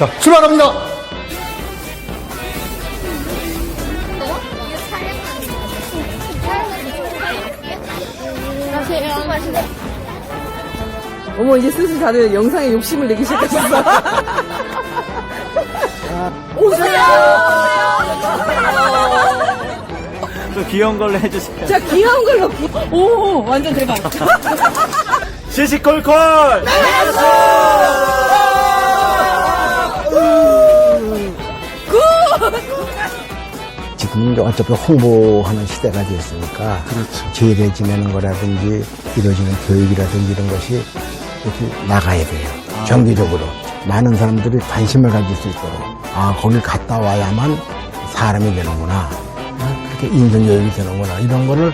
자, 출발합니다. 어머 이제 슬슬 다들 영상에 욕심을 내기 시작하셨어. 오세요. 또 귀여운 걸로 해주세요. 자 귀여운 걸로. 기- 오 완전 대박. 시시콜콜! 지금 이제 어차피 홍보하는 시대가 됐으니까 제일에 지내는 거라든지 이루어지는 교육이라든지 이런 것이 이렇게 나가야 돼요. 정기적으로 많은 사람들이 관심을 가질 수 있도록 아 거기 갔다 와야만 사람이 되는구나. 아, 그렇게 인성교육이 되는구나. 이런 거를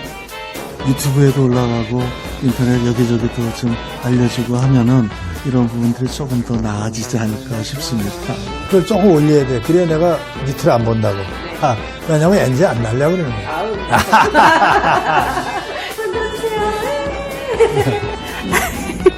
유튜브에도 올라가고 인터넷 여기저기도 좀 알려지고 하면은 이런 부분들이 조금 더 나아지지 않을까 싶습니다. 그걸 조금 올려야 돼. 그래야 내가 밑을 안 본다고. 아, 왜냐면 엔지 안 날려고 그러는 거야.